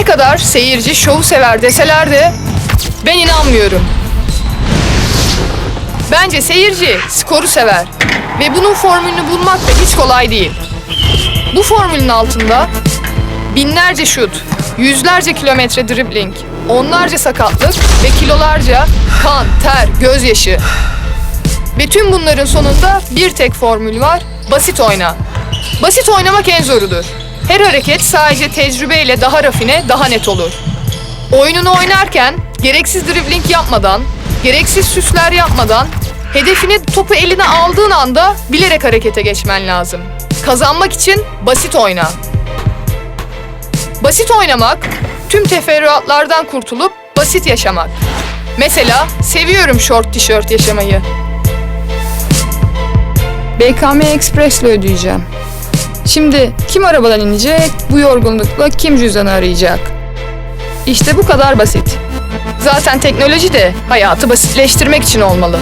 kadar seyirci şovu sever deseler de ben inanmıyorum. Bence seyirci skoru sever ve bunun formülünü bulmak da hiç kolay değil. Bu formülün altında binlerce şut, yüzlerce kilometre dribbling, onlarca sakatlık ve kilolarca kan, ter, gözyaşı. Ve tüm bunların sonunda bir tek formül var, basit oyna. Basit oynamak en zorudur. Her hareket sadece tecrübeyle daha rafine, daha net olur. Oyununu oynarken gereksiz dribbling yapmadan, gereksiz süsler yapmadan, hedefini topu eline aldığın anda bilerek harekete geçmen lazım. Kazanmak için basit oyna. Basit oynamak, tüm teferruatlardan kurtulup basit yaşamak. Mesela seviyorum short tişört yaşamayı. BKM Express'le ödeyeceğim. Şimdi kim arabadan inecek, bu yorgunlukla kim cüzdanı arayacak? İşte bu kadar basit. Zaten teknoloji de hayatı basitleştirmek için olmalı.